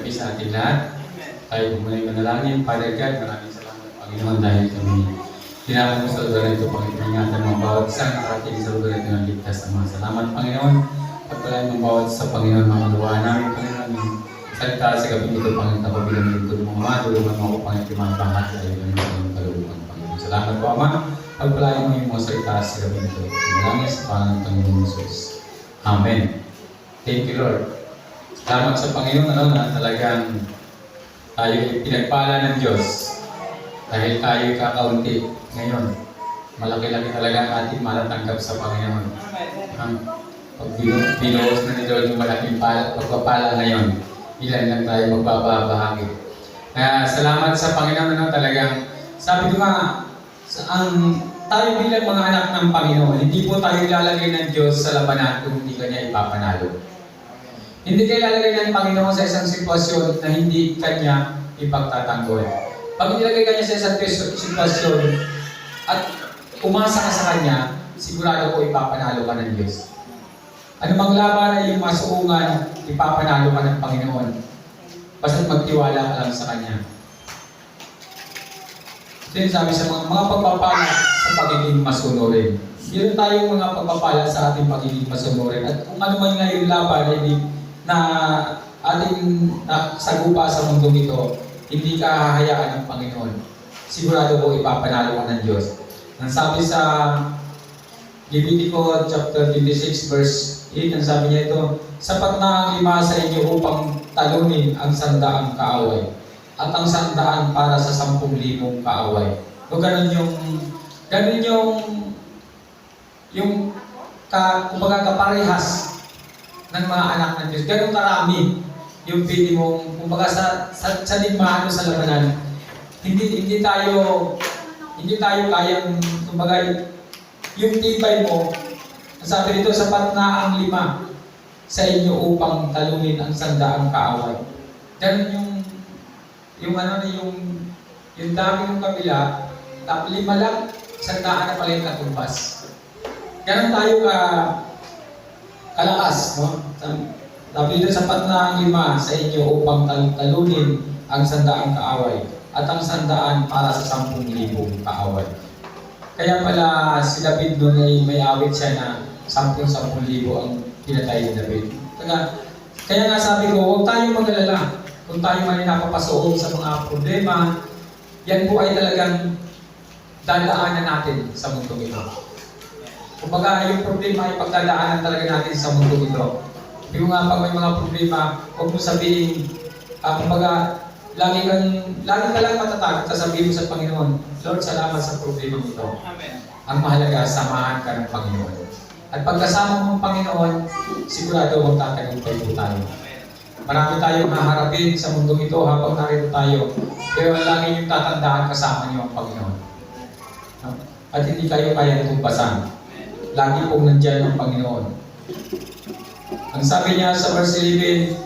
gabi sa ating lahat. Tayo pumunay manalangin. Father God, maraming salamat Panginoon dahil kami mo sa lugar ito, Panginoon. Ingatan mo bawat isang nakarating sa lugar ito ng ligtas na mga salamat, Panginoon. At pala mo bawat sa Panginoon, mga magawa namin, Panginoon. Salita sa gabi ito, Panginoon, ako bilang lingkod mo, Ama. Tulungan mo Panginoon, timatahat sa iyo ng iyong kaluluwan, Panginoon. Salamat po, Ama. Pagpalain mo yung mga salita sa gabi ito. Pangalan ng Panginoon Jesus. Amen. Thank you, Lord. Salamat sa Panginoon ano, na talagang tayo ay pinagpala ng Diyos dahil tayo ay kakaunti ngayon. Malaki-laki talaga ang ating malatanggap sa Panginoon. Ang pag binu- binuhos na ni Lord yung malaking pala, pagpapala ngayon, ilan lang tayo magbabahagi. Kaya salamat sa Panginoon ano, talagang sabi ko nga, sa, ang tayo bilang mga anak ng Panginoon, hindi po tayo ilalagay ng Diyos sa labanan kung hindi kanya ipapanalo. Hindi kayo ilalagay ng Panginoon sa isang sitwasyon na hindi kanya ipagtatanggol. Pag nilagay kanya sa isang sitwasyon at umasa ka sa kanya, sigurado ko ipapanalo ka ng Diyos. Ano mang laban ay yung masuungan, ipapanalo ka ng Panginoon. Basta't magtiwala ka lang sa Kanya. Ito yung sabi sa mga, mga pagpapala sa pagiging masunurin. Meron tayong mga pagpapala sa ating pagiging masunurin. At kung ano man nga yung laban hindi, na ating nasagupa sa mundong ito, hindi ka hahayaan ng Panginoon. Sigurado ko ipapanalo ka ng Diyos. Ang sabi sa Levitico chapter 26 verse 8, ang sabi niya ito, Sapat na ang lima sa inyo upang talunin ang sandaang kaaway at ang sandaan para sa sampung libong kaaway. O ganun yung, ganun yung, yung, ka, kumbaga kaparehas ng mga anak ng Diyos. Ganun karami yung pili mong, kumbaga sa, sa, sa digmaan mo sa labanan. Hindi, hindi tayo, hindi tayo kayang, kumbaga, yung tibay mo, sabi dito, sapat na ang lima sa inyo upang talunin ang sandaang kaaway. Ganun yung yung ano yung yung dami ng kabila, tap lima lang, sandaan na pala yung katumbas. Ganun tayo ka kalakas, no? Sabi sapat na ang lima sa inyo upang tal- talunin ang sandaang kaaway at ang sandaan para sa sampung libong kaaway. Kaya pala si David doon ay may awit siya na sampung-sampung libo ang pinatay ni David. Kaya, kaya nga sabi ko, huwag tayong mag-alala kung tayo man ay napapasuot sa mga problema, yan po ay talagang dadaanan natin sa mundo ito. Kumbaga, yung problema ay pagdadaanan talaga natin sa mundo ito. Yung nga pag may mga problema, huwag mo sabihin, ah, kumbaga, lagi kang, lagi ka lang matatag, sasabihin mo sa Panginoon, Lord, salamat sa problema ito. Ang mahalaga, samahan ka ng Panginoon. At pagkasama mo ng Panginoon, sigurado magtatagumpay po tayo. Marami tayong haharapin sa mundong ito habang narito tayo. Pero lagi niyong tatandaan kasama niyo ang Panginoon. No? At hindi kayo kaya tumbasan. Lagi pong nandyan ang Panginoon. Ang sabi niya sa verse 11,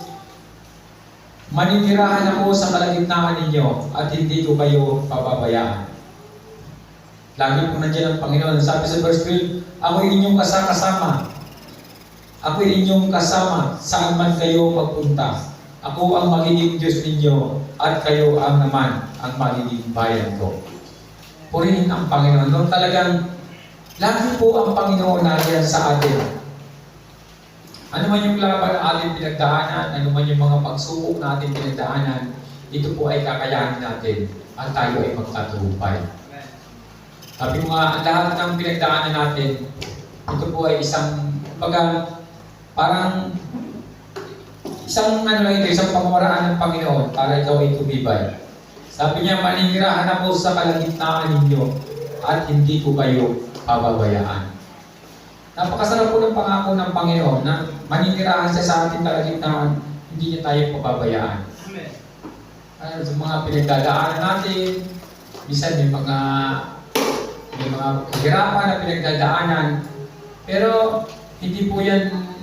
Maninirahan ako sa kalagitnaan ninyo at hindi ko kayo pababayaan. Lagi po nandiyan ang Panginoon. Sabi sa verse 12, Ako inyong kasakasama ako inyong kasama saan man kayo magpunta. Ako ang magiging Diyos ninyo at kayo ang naman ang magiging bayan ko. Purihin ang Panginoon. No, talagang lagi po ang Panginoon nariyan sa atin. Ano man yung laban na ating pinagdaanan, ano man yung mga pagsubok na ating pinagdaanan, ito po ay kakayanin natin at tayo ay magtatagumpay. Sabi ko nga, lahat ng pinagdaanan natin, ito po ay isang, pag parang isang ano lang ito, isang pamamaraan ng Panginoon para ikaw ay tumibay. Sabi niya, maninirahan ako sa kalagitnaan ninyo at hindi ko kayo pababayaan. Napakasarap po ng pangako ng Panginoon na maninirahan siya sa ating kalagitnaan, hindi niya tayo pababayaan. Ano, sa mga pinagdadaanan natin, minsan may mga may mga kahirapan na pinagdadaanan, pero hindi po yan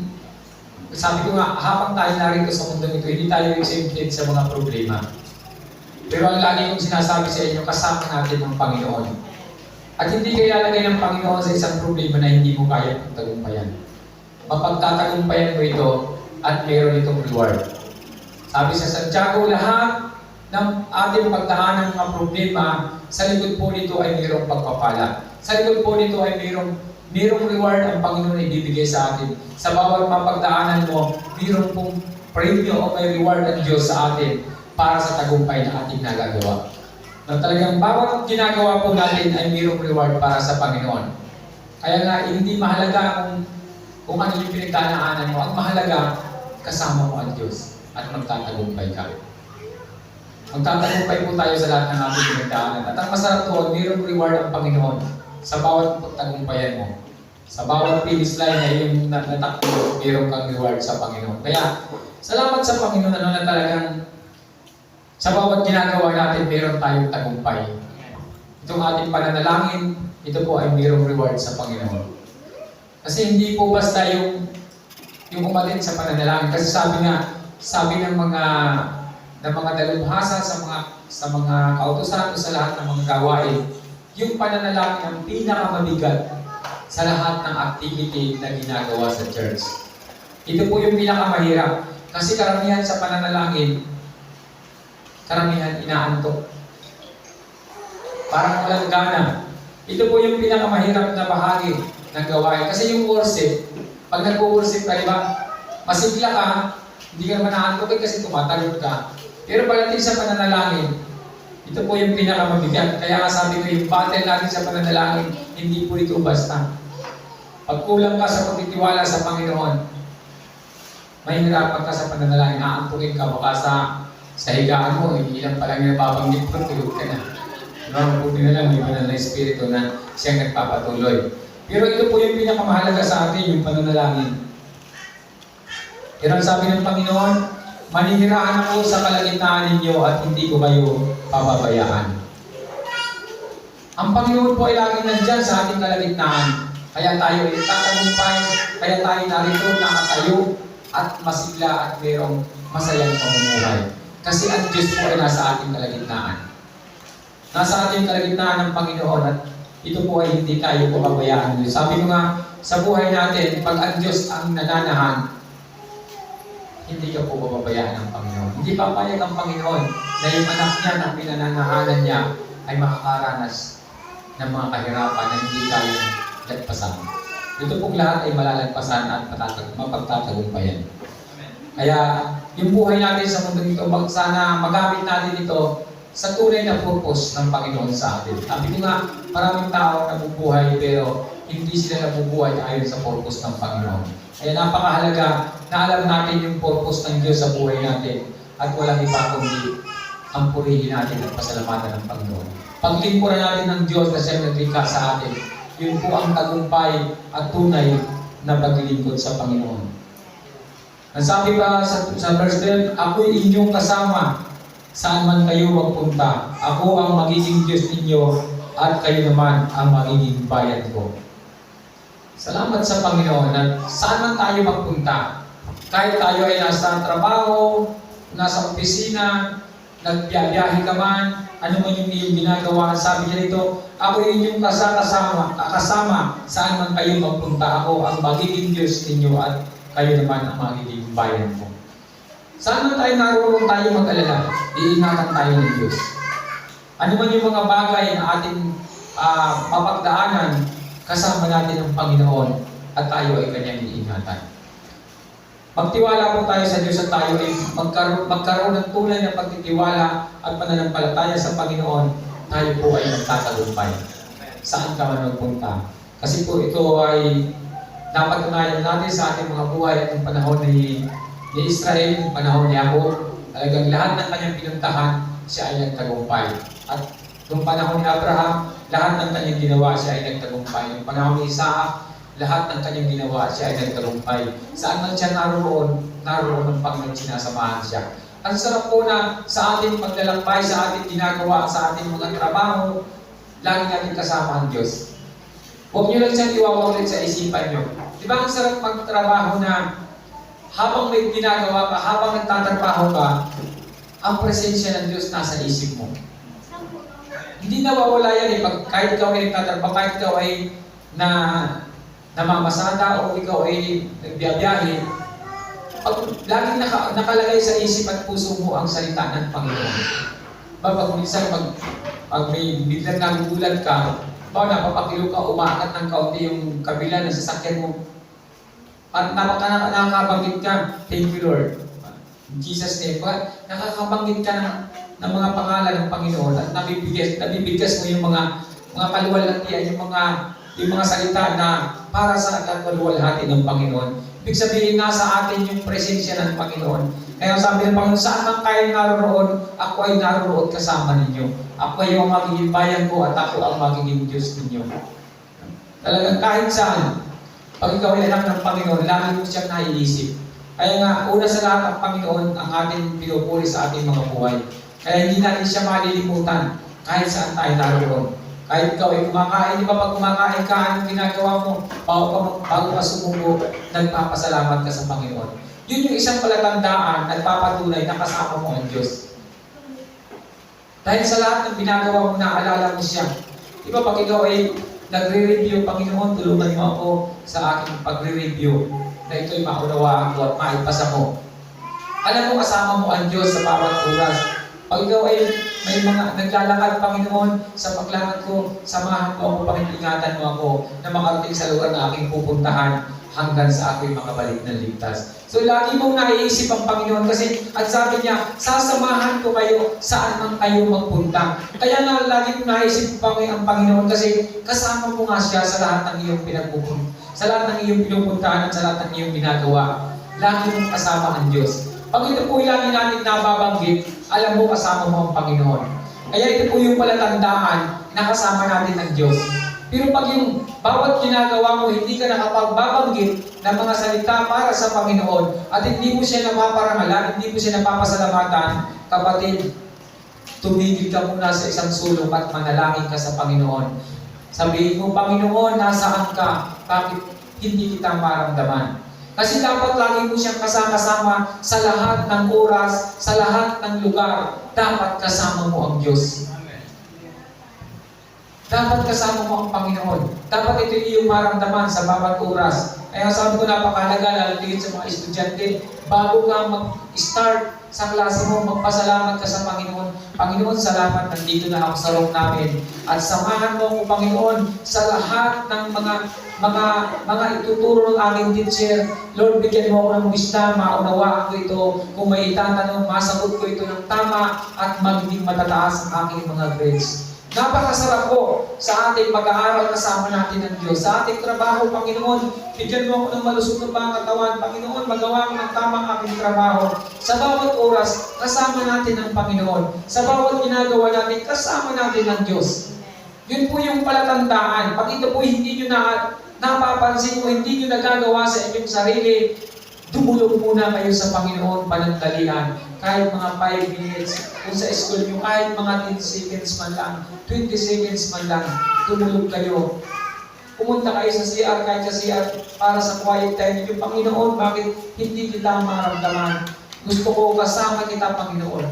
sabi ko nga, habang tayo narito sa mundo ito, hindi tayo exempted sa mga problema. Pero ang lagi kong sinasabi sa inyo, kasama natin ang Panginoon. At hindi kayo lalagay ng Panginoon sa isang problema na hindi mo kaya pagtagumpayan. Mapagtatagumpayan mo ito at mayroon itong reward. Sabi sa Santiago, lahat ng ating pagdaanan ng mga problema, sa likod po nito ay mayroong pagpapala. Sa likod po nito ay mayroong, mayroong reward ang Panginoon na ibibigay sa atin. Sa bawat mapagdaanan mo, mayroong pong premyo o may reward ang Diyos sa atin para sa tagumpay na ating nagagawa. Na talagang bawat ginagawa po natin ay mayroong reward para sa Panginoon. Kaya nga, hindi mahalaga kung, kung ano yung pinagdaanan mo. Ang mahalaga, kasama mo ang Diyos at magtatagumpay ka. Magtatagumpay po tayo sa lahat ng ating pinagdaanan. At ang masarap doon, mayroong reward ang Panginoon sa bawat pagtagumpayan mo. Sa bawat finish line na yung nat- natakbo, mayroong kang reward sa Panginoon. Kaya, salamat sa Panginoon ano na talagang sa bawat ginagawa natin, mayroon tayong tagumpay. Itong ating pananalangin, ito po ay mayroong reward sa Panginoon. Kasi hindi po basta yung yung umatin sa pananalangin. Kasi sabi nga, sabi ng mga ng mga dalubhasa sa mga sa mga kautosan sa lahat ng mga gawain, yung pananalangin ang pinakamabigat sa lahat ng activity na ginagawa sa church. Ito po yung pinakamahirap. Kasi karamihan sa pananalangin, karamihan inaantok. Parang walang gana. Ito po yung pinakamahirap na bahagi ng gawain. Kasi yung worship, pag nag-worship ka, di ba, masigla ka, hindi ka naman naantok eh kasi tumatalog ka. Pero pagdating sa pananalangin, ito po yung pinakamabigat. Kaya nga sabi ko, yung battle natin sa pananalangin, hindi po ito basta. Pag kulang ka sa pagtitiwala sa Panginoon, mahihirapan ka sa pananalangin, naantukin ka, baka sa, sa higaan mo, hindi lang pala yung napapanggit mo, tulog ka na. Diba, mabuti na lang, may banal na espiritu na siyang nagpapatuloy. Pero ito po yung pinakamahalaga sa atin, yung pananalangin. Pero ang sabi ng Panginoon, manihiraan ako sa kalagitnaan ninyo at hindi ko kayo pababayaan. Ang Panginoon po ay laging nandyan sa ating kalagitnaan. Kaya tayo ay tatagumpay, kaya tayo narito nakatayo at masigla at mayroong masayang pamumuhay. Kasi ang Diyos po ay nasa ating kalagitnaan. Nasa ating kalagitnaan ng Panginoon at ito po ay hindi tayo pababayaan. Sabi ko nga, sa buhay natin, pag ang Diyos ang nananahan, hindi ka po pababayaan ng Panginoon. Hindi papayag ang Panginoon na yung anak niya na pinananahanan niya ay makakaranas ng mga kahirapan na hindi tayo lagpasan. Ito pong lahat ay malalagpasan at matatag- mapagtatagumpayan. Kaya yung buhay natin sa mundo nito, sana magamit natin ito sa tunay na purpose ng Panginoon sa atin. Sabi ko nga, maraming tao nabubuhay pero hindi sila nabubuhay ayon sa purpose ng Panginoon. Kaya napakahalaga na alam natin yung purpose ng Diyos sa buhay natin at walang iba kundi ang purihin natin at pasalamatan ng Panginoon. Paglingkuran natin ng Diyos na siyang naglikha sa atin, yun po ang tagumpay at tunay na paglilingkod sa Panginoon. Ang sabi pa sa, sa verse 12, ako'y inyong kasama saan man kayo magpunta. Ako ang magiging Diyos ninyo at kayo naman ang magiging bayan ko. Salamat sa Panginoon at saan man tayo magpunta. Kahit tayo ay nasa trabaho, nasa opisina, nagbiyahe ka man, ano man yung iyong ginagawa, sabi niya dito, ako inyong kasama, kasama saan man kayo magpunta. Ako ang magiging Diyos ninyo at kayo naman ang magiging bayan ko. Saan man tayo naroon tayo mag-alala, iingatan tayo ng Diyos. Ano man yung mga bagay na ating ah, mapagdaanan, kasama natin ang Panginoon at tayo ay kanyang iingatan. Magtiwala po tayo sa Diyos at tayo ay magkaroon, magkaroon ng tunay na pagtitiwala at pananampalataya sa Panginoon, tayo po ay magtatagumpay. Saan ka man magpunta. Kasi po ito ay napatunayan natin sa ating mga buhay at yung panahon ni, ni Israel, yung panahon ni Jacob, talagang lahat ng kanyang pinuntahan, siya ay nagtagumpay. At yung panahon ni Abraham, lahat ng kanyang ginawa, siya ay nagtagumpay. Yung panahon ni Isaac, lahat ng kanyang ginawa, siya ay nagtagumpay. Saan man siya naroon, naroon ang Panginoon sinasamahan siya. Ang sarap po na sa ating paglalakbay, sa ating ginagawa, sa ating mga trabaho, lagi natin kasama ang Diyos. Huwag niyo lang siyang iwawawalin sa isipan niyo. Di ba ang sarap magtrabaho na habang may ginagawa ka, habang nagtatrabaho ka, ang presensya ng Diyos nasa isip mo. Hindi nawawala yan eh. Pag, kahit ikaw ay nagtatrabaho, kahit ikaw ay na namamasada o ikaw ay nagbiyabiyahe, pag laging naka, nakalagay sa isip at puso mo ang salita ng Panginoon. Ba, pag minsan, pag, pag may biglang nagugulat ka, ba, napapakilo ka, umakat ng kaunti yung kabila ng sasakyan mo, at napaka nakakabanggit ka, thank you Lord. Jesus name, ba, nakakabanggit ka ng, ng mga pangalan ng Panginoon at nabibigyan, nabibigkas mo yung mga mga kaluwalhatian, yung mga yung mga salita na para sa kaluwalhati ng Panginoon. Ibig sabihin, nasa atin yung presensya ng Panginoon. Kaya sabi ng Panginoon, saan man kayo naroon, ako ay naroon kasama ninyo. Ako ay ang magiging bayan ko at ako ang magiging Diyos ninyo. Talagang kahit saan, pag ikaw ay anak ng Panginoon, lagi mo siyang naiisip. Kaya nga, una sa lahat ang Panginoon ang ating pinupuri sa ating mga buhay. Kaya hindi natin siya malilimutan kahit saan tayo naroon. Kahit ikaw ay kumakain, di ba pag kumakain ka, anong ginagawa mo? Bago ka, bago ka sumubo, nagpapasalamat ka sa Panginoon. Yun yung isang palatandaan at papatunay na kasama mo ang Diyos. Dahil sa lahat ng ginagawa mo, naalala mo siya. Di ba pag ikaw ay nagre-review, Panginoon, tulungan mo ako sa aking pagre-review na ito'y maunawaan ko at maipasa mo. Alam mo, kasama mo ang Diyos sa bawat oras. Pag ikaw ay may mga naglalakad, Panginoon, sa paglakad ko, samahan mo ako, Panginoon, mo ako na makarating sa lugar na aking pupuntahan hanggang sa ako'y makabalik ng ligtas. So, lagi mong naiisip ang Panginoon kasi at sabi niya, sasamahan ko kayo saan man kayo magpunta. Kaya nga, lagi mong naisip ang ang Panginoon kasi kasama mo nga siya sa lahat ng iyong pinagpupunta, sa lahat ng iyong pinupuntahan at sa lahat ng iyong ginagawa. Lagi mong kasama ang Diyos. Pag ito po lagi natin nababanggit, alam mo kasama mo ang Panginoon. Kaya ito po yung palatandaan na kasama natin ang Diyos. Pero pag yung bawat ginagawa mo, hindi ka nakapagbabanggit ng mga salita para sa Panginoon at hindi mo siya napaparangalan, hindi mo siya napapasalamatan, kapatid, tumigil ka muna sa isang sulok at manalangin ka sa Panginoon. Sabihin mo, Panginoon, nasaan ka? Bakit hindi kita maramdaman? Kasi dapat lagi mo siyang kasama-sama sa lahat ng oras, sa lahat ng lugar. Dapat kasama mo ang Diyos. Dapat kasama mo ang Panginoon. Dapat ito yung maramdaman sa bawat oras. Kaya sabi ko napakalaga, lalo tingin sa mga estudyante, bago ka mag-start sa klase mo, magpasalamat ka sa Panginoon. Panginoon, salamat, nandito na ako sa room namin. At samahan mo ako, Panginoon, sa lahat ng mga mga mga ituturo ng aking teacher. Lord, bigyan mo ako ng wisdom, maunawaan ko ito. Kung may itatanong, masagot ko ito ng tama at magiging matataas ang aking mga grades. Napakasarap po sa ating pag-aaral kasama natin ng Diyos. Sa ating trabaho, Panginoon, bigyan mo ako ng malusog ng mga katawan. Panginoon, magawa ko ng tamang aking trabaho. Sa bawat oras, kasama natin ang Panginoon. Sa bawat ginagawa natin, kasama natin ang Diyos. Yun po yung palatandaan. Pag ito po hindi nyo na, napapansin o hindi nyo nagagawa sa inyong sarili, dumulog muna kayo sa Panginoon panandalian. Kahit mga 5 minutes, kung sa school nyo, kahit mga 10 seconds man lang, 20 seconds man lang, dumulog kayo. Pumunta kayo sa CR, kahit sa CR, para sa quiet time ninyo. Panginoon, bakit hindi kita maramdaman? Gusto ko kasama kita, Panginoon.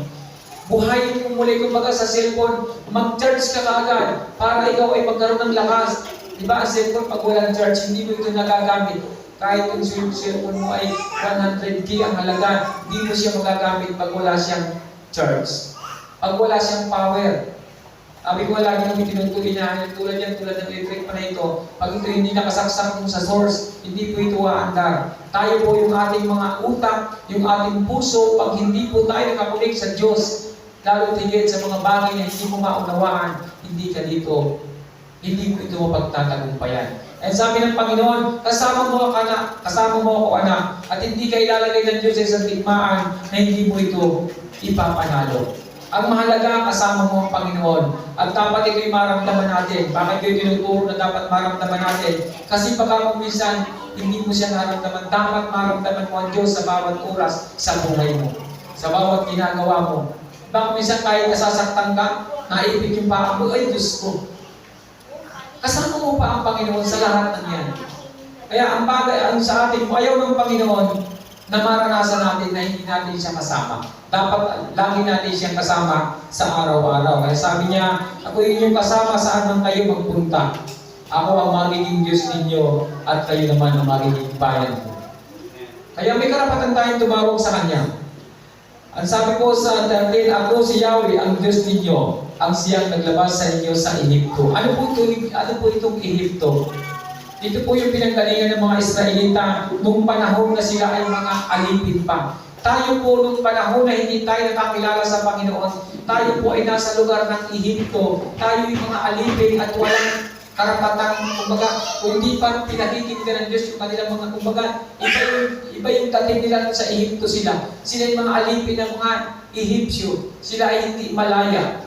Buhayin mo muli, kumbaga sa cellphone, mag-charge ka kaagad para ikaw ay magkaroon ng lakas. Di ba, ang cellphone, pag walang charge, hindi mo ito nagagamit. Kahit yung cellphone mo ay 100K ang halaga, hindi mo siya magagamit pag wala siyang charge. Pag wala siyang power. Sabi ko lagi namin tinutuloy na tulad yan, tulad ng electric pa na ito. Pag ito hindi nakasaksak mo sa source, hindi po ito aandar. Tayo po yung ating mga utak, yung ating puso, pag hindi po tayo nakakulik sa Diyos, lalo tigit sa mga bagay na hindi mo maunawaan, hindi ka dito. Hindi mo ito mapagtatagumpayan. And sabi ng Panginoon, kasama mo ako anak, kasama mo ako anak, at hindi ka ilalagay ng Diyos sa isang tikmaan na hindi mo ito ipapanalo. Ang mahalaga, kasama mo ang Panginoon. At dapat ito'y maramdaman natin. Bakit ito'y tinuturo na dapat maramdaman natin? Kasi baka kung minsan, hindi mo siya naramdaman. Dapat maramdaman mo ang Diyos sa bawat oras sa buhay mo. Sa bawat ginagawa mo. Baka minsan kahit nasasaktan ka, naipit yung paa mo, ay Diyos ko, Kasama mo pa ang Panginoon sa lahat ng yan. Kaya ang bagay ang sa atin, ayaw ng Panginoon na maranasan natin na hindi natin siya kasama. Dapat lagi natin siyang kasama sa araw-araw. Kaya sabi niya, ako inyong kasama saan man kayo magpunta. Ako ang magiging Diyos ninyo at kayo naman ang magiging bayan ko. Kaya may karapatan tayong tumawag sa Kanya. Ang sabi po sa 13, Ako si Yahweh, ang Diyos ninyo, ang siyang naglabas sa inyo sa Ehipto. Ano po, ito, ano po itong Ehipto? Ito po yung pinanggalingan ng mga Israelita nung panahon na sila ay mga alipin pa. Tayo po nung panahon na hindi tayo nakakilala sa Panginoon, tayo po ay nasa lugar ng Ehipto. Tayo yung mga alipin at walang karapatan, kumbaga, kung hindi pa pinakikinggan ng Diyos yung kanilang mga, kumbaga, iba yung, iba yung dating nila sa Ehipto sila. Sila yung mga alipin ng mga Ehipsyo. Sila ay hindi malaya.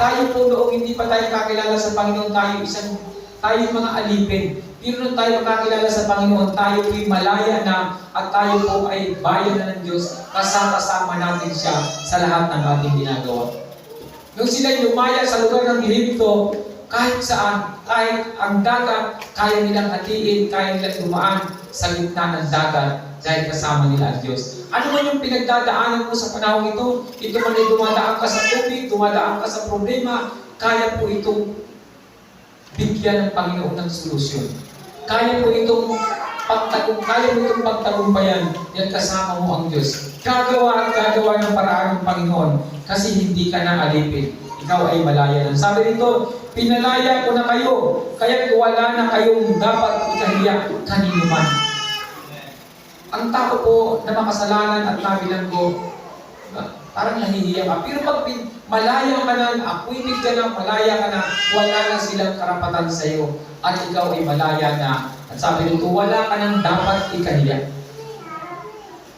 Tayo po noong hindi pa tayo kakilala sa Panginoon, tayo isang, tayo yung mga alipin. Pero nung tayo kakilala sa Panginoon, tayo po'y malaya na at tayo po ay bayan na ng Diyos, kasama-sama natin siya sa lahat ng ating ginagawa. Nung sila'y lumaya sa lugar ng Ehipto, kahit saan, kahit ang dagat, kaya nilang hatiin, kaya nilang dumaan sa gitna ng dagat dahil kasama nila ang Diyos. Ano man yung pinagdadaanan mo sa panahon ito, ito man ay dumadaan ka sa tubig, dumadaan ka sa problema, kaya po itong bigyan ng Panginoon ng solusyon. Kaya po itong pagtagum, kaya mo itong pagtagumpayan, yan kasama mo ang Diyos. Gagawa at gagawa ng paraan ng Panginoon kasi hindi ka na alipin. Ikaw ay malaya. Sabi nito, pinalaya ko na kayo, kaya wala na kayong dapat ikahiya kanino man. Ang tao po na makasalanan at nabilanggo, parang nahihiya ka. Pero pag malaya ka na, appointed ka na, malaya ka na, wala na silang karapatan sa iyo. At ikaw ay malaya na. At sabi nito, wala ka nang dapat ikahiya.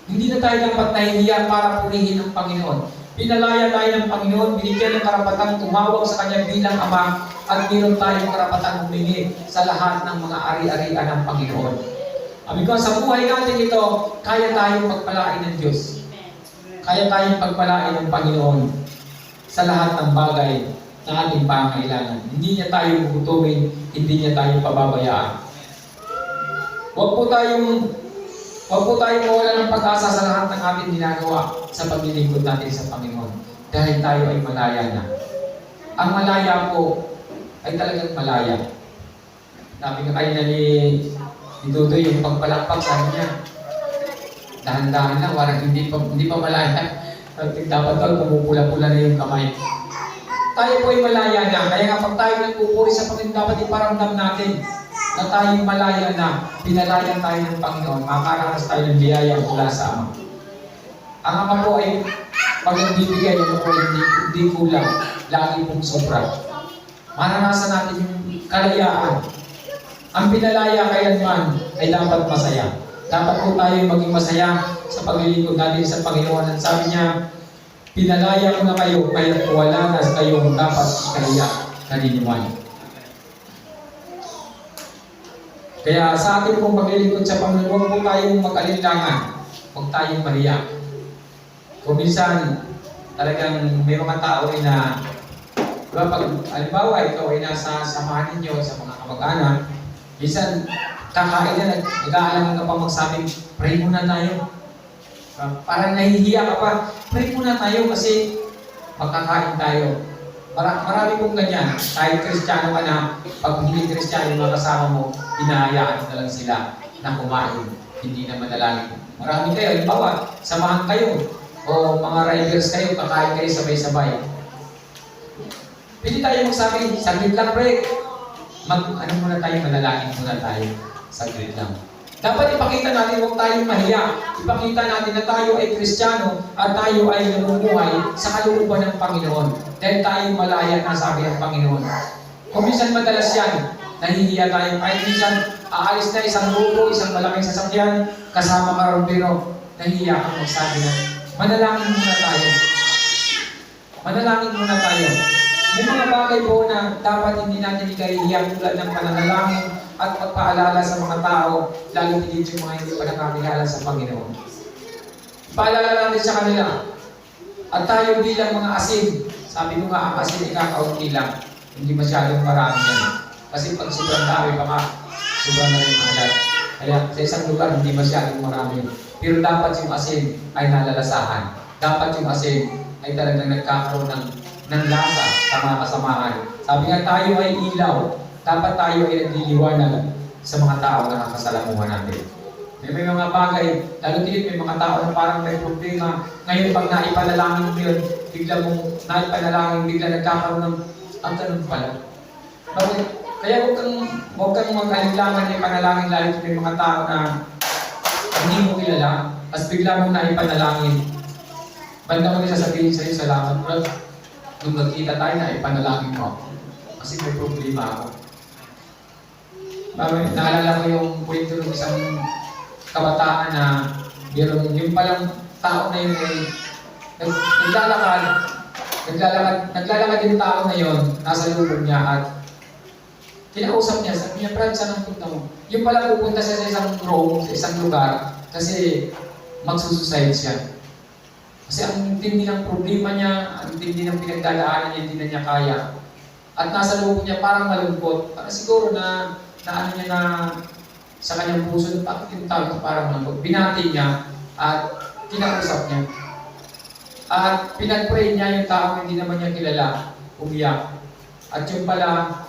Hindi na tayo dapat nahihiya para purihin ng Panginoon. Pinalaya tayo ng Panginoon, binigyan ng karapatan tumawag sa Kanya bilang Ama at meron tayong karapatan humingi sa lahat ng mga ari-arian ng Panginoon. Ko, sa buhay natin ito, kaya tayong pagpalain ng Diyos. Kaya tayong pagpalain ng Panginoon sa lahat ng bagay na ating pangailangan. Hindi niya tayo gugutumin, hindi niya tayo pababayaan. Huwag po tayong Huwag po tayong mawala ng pag-asa sa lahat ng ating ginagawa sa paglilingkod natin sa Panginoon. Dahil tayo ay malaya na. Ang malaya po ay talagang malaya. Sabi nga kayo na ni, ni Dudo yung pagpalakpak sa niya. Dahan-dahan lang, warang hindi pa, hindi pa malaya. Dapat daw pumupula-pula na yung kamay. Tayo po ay malaya na. Kaya nga pag tayo nagpupuri sa Panginoon, dapat iparamdam natin na tayo malaya na, pinalaya tayo ng Panginoon, makakaranas tayo ng biyaya mula sa Ama. Ang Ama po ay pag nagbibigay, ano po hindi, hindi kulang, lagi pong sobra. Maranasan natin yung kalayaan. Ang pinalaya kailanman ay dapat masaya. Dapat po tayo maging masaya sa paglilingkod natin sa Panginoon. At sabi niya, pinalaya ko na kayo, kaya wala na kayong dapat ikalaya kanino man. Kaya sa ating pong paglilingkod sa Panginoon, huwag tayong mag-alinlangan. Huwag tayong mahiya. Kung minsan, talagang may mga tao rin na, diba, pag, alimbawa, ikaw ay nasa samahan ninyo sa mga kamag-anak, minsan, kakain na, nag- nag-aalangan ka pa magsabing, pray muna tayo. Uh, parang nahihiya ka pa, pray muna tayo kasi magkakain tayo. Mara, marami pong ganyan. Kahit kristyano ka na, pag hindi kristyano yung mga kasama mo, hinahayaan na lang sila na kumain. Hindi na manalangin. Marami kayo. Halimbawa, samahan kayo. O mga riders kayo, kakain kayo sabay-sabay. Pwede tayo magsabi, saglit lang break. Mag, ano muna tayo, manalangin muna tayo. Saglit lang. Dapat ipakita natin, huwag tayong mahiya. Ipakita natin na tayo ay Kristiyano at tayo ay namumuhay sa kalooban ng Panginoon. Dahil tayo malaya na sabi ng Panginoon. Kung minsan madalas yan, nahihiya tayo. Kahit minsan, aalis na isang grupo, isang malaking sasakyan, kasama ka ron, pero nahihiya kang magsabi na, manalangin muna tayo. Manalangin muna tayo. May mga bagay po na dapat hindi natin ikahihiya tulad ng pananalangin at pagpaalala sa mga tao, lalo higit yung mga hindi pa nakakilala sa Panginoon. Paalala natin sa kanila. At tayo bilang mga asin, sabi ko nga, ang asin ay kakaunti lang. Hindi masyadong marami yan. Kasi pag sobrang dami, baka sobrang na rin alat. Kaya sa isang lugar, hindi masyadong marami. Pero dapat yung asin ay nalalasahan. Dapat yung asin ay talagang nagkakaroon ng, ng lasa sa mga kasamahan. Sabi nga tayo ay ilaw. Dapat tayo ay nagliliwanag sa mga tao na nakasalamuhan natin. May, may mga bagay, lalo tigit may mga tao na parang may problema. Ngayon pag naipanalangin mo yun, bigla mong naipanalangin, bigla nagkakaroon ng, ang ganun pala. Bakit? Kaya huwag kang, huwag kang mag-alilangan ng panalangin lalo may mga tao na hindi mo kilala, tapos bigla mong naipanalangin. Banda mo sasabihin sa'yo, salamat Lord. Nung nagkita tayo na ipanalangin mo ako. Kasi may problema ako. Bakit? Naalala ko yung kwento ng isang kabataan na meron yung palang tao na yun ay nag, naglalakad, naglalakad, naglalakad yung tao na yun, nasa lubog niya at kinausap niya, sabi niya, Brad, saan ang punta mo? Yung pala pupunta siya sa isang room, sa isang lugar, kasi magsusuicide siya. Kasi ang tindi ng problema niya, ang tindi ng pinagdadaanan niya, hindi na niya kaya. At nasa loob niya parang malungkot. Parang siguro na, na ano niya na sa kanyang puso, bakit yung tao ko parang malungkot? Binati niya at kinausap niya. At pinag-pray niya yung tao na hindi naman niya kilala, umiyak. At yung pala,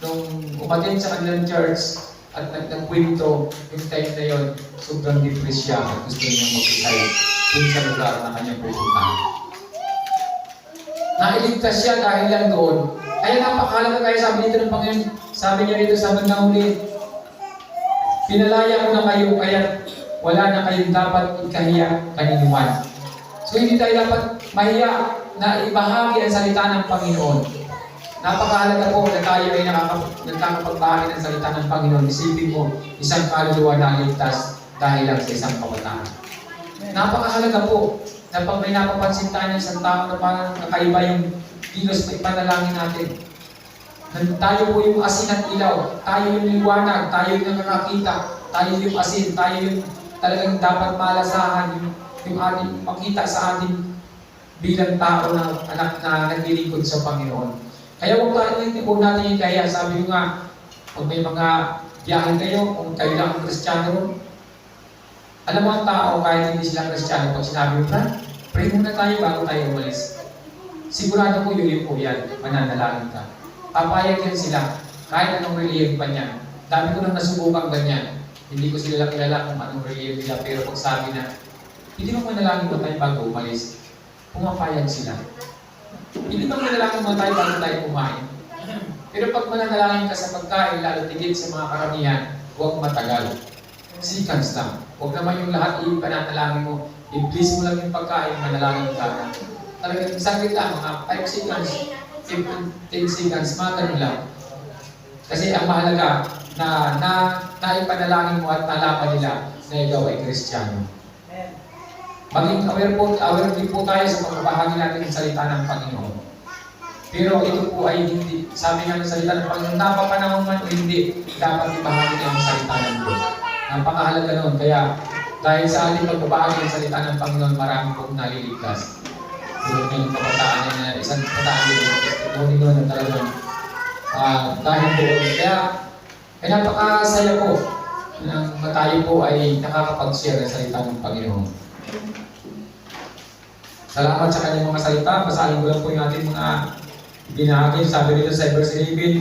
nung umatin sa kanilang church at nag nagkwento yung time na yon, sobrang depressed siya at gusto niya mag-decide dun sa lugar na kanyang pupuntahan. Nailigtas siya dahil lang doon. Kaya napakalaga kaya sabi dito ng Panginoon, sabi niya rito sa bandang huli, Pinalaya ko na kayo kaya wala na kayong dapat ikahiya kaninuman. So hindi tayo dapat mahiya na ibahagi ang salita ng Panginoon. Napakahalaga po na tayo ay nagkakapagbahagi ng salita ng Panginoon. Isipin mo, isang kaluluwa na ligtas dahil lang sa isang kabataan. Napakahalaga po na pag may napapansin tayo ng isang tao na parang kakaiba yung kilos na ipanalangin natin. Na tayo po yung asin at ilaw, tayo yung liwanag, tayo yung nakakakita, tayo yung asin, tayo yung talagang dapat malasahan, yung, yung ating makita sa ating bilang tao na anak na naglilingkod sa Panginoon. Kaya huwag tayo huwag natin kaya sabi ko nga, pag may mga biyahe kayo, kung kayo lang ang kristyano, alam mo ang tao kahit hindi sila kristyano, pag sinabi mo, Brad, pray muna tayo bago tayo umalis. Sigurado ko yun po yan, mananalangin ka. Papayag yan sila, kahit anong relief pa niya. Dami ko nang nasubukang ganyan. Hindi ko sila kilala kung anong relief nila, pero pag sabi na, hindi mo manalangin mo tayo bago umalis, pumapayag sila. Hindi ba manalangin mo tayo bago tayo kumain? Pero pag mananalangin ka sa pagkain, lalo tigit sa mga karamihan, huwag matagal. Seconds lang. Huwag naman yung lahat i-pananalangin mo. I-please mo lang yung pagkain, manalangin ka. Talagang saglit lang, mga 5 seconds, 15, 10 seconds, mga ganun lang. Kasi ang mahalaga na na naipanalangin mo at nalaman nila na ikaw ay Kristiyano. Maging aware po, aware din po tayo sa pagbabahagi natin ng salita ng Panginoon. Pero ito po ay hindi, sabi nga ng salita ng Panginoon, napapanahon man o hindi, dapat ibahagi ang salita ng Diyos. Napakahalaga noon. Kaya dahil sa ating pagbabahagi ng salita ng Panginoon, marami pong naliligtas. Yung yung kabataan niya isang kabataan din, testimony ko na talagang ah, dahil doon. Kaya, ay napakasaya po na tayo po ay nakakapag-share ng salita ng Panginoon. Salamat sa kanyang mga salita. Basahin ko lang po yung ating mga binahagi. Sabi dito sa verse 11,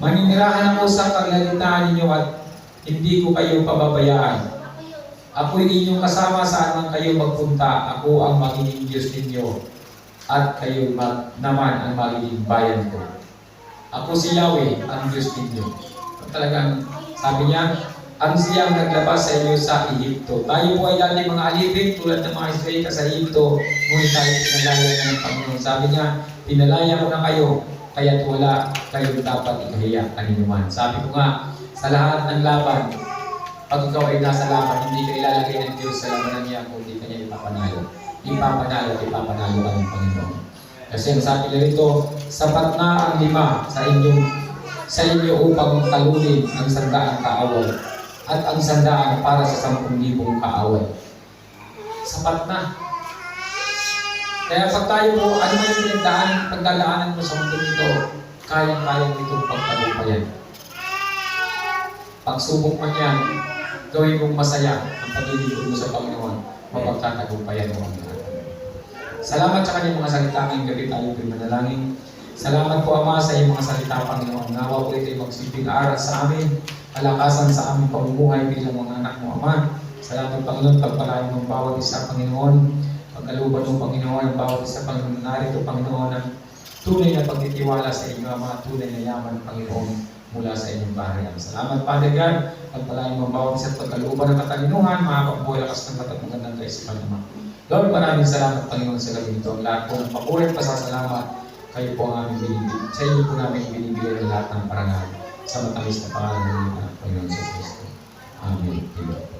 Maninirahan ako sa kalalitaan ninyo at hindi ko kayo pababayaan. Ako'y inyong kasama saan man kayo magpunta. Ako ang magiging Diyos ninyo at kayo mag, naman ang magiging bayan ko. Ako si Yahweh, ang Diyos ninyo. Talagang sabi niya, ang siyang naglabas sa inyo sa Ehipto. Tayo po ay dati mga alipin tulad ng mga Israelita sa Ehipto, ngunit tayo pinalaya na ng Panginoon. Sabi niya, pinalaya ko na kayo, kaya't wala kayong dapat ikahiya kaninuman. Sabi ko nga, sa lahat ng laban, pag ikaw ay nasa laban, hindi ka ilalagay ng Diyos sa labanan niya kung hindi ka niya ipapanalo. Ipapanalo ipapanalo ka ng Panginoon. Kasi ang sabi niya rito, sapat na ang lima sa inyong sa inyo upang talunin ang sandaang kaaway at ang sandaan para sa sampung libong kaaway. Sapat na. Kaya pag tayo po, ano man yung pinagdaan, pagdadaanan mo sa mundo nito, kayang-kayang itong pagtagumpayan. Pagsubok man yan, gawin mong masaya ang paglilingkod mo sa Panginoon, mapagtatagumpayan mo ang lahat. Salamat sa kanyang mga salita ngayong gabi tayo pinanalangin. Salamat po Ama sa iyong mga salita, Panginoon. Nawa po ito'y magsilbing aral sa amin kalakasan sa aming pamumuhay bilang mga anak mo, Ama. Salamat, Panginoon, pagpalain mo ang bawat isa, Panginoon. Pagkaluban mo, Panginoon, ang bawat isa, Panginoon, narito, Panginoon, ang tunay na pagtitiwala sa inyo, Ama, tunay na yaman, Panginoon, mula sa inyong bahayan. Salamat, Father God, pagpalain mo ang bawat isa, pagkaluban ng katalinuhan, makakapagbuhay lakas ng batat magandang kaisipan, Ama. Lord, maraming salamat, Panginoon, sa gabi ito. Lahat po ng papuri at pasasalamat, kayo po ang aming binibigay. Sa inyo po namin binibigay ang lahat ng parangal sa matamis na pangalan ng Panginoon sa Kristo. Amen. Amen.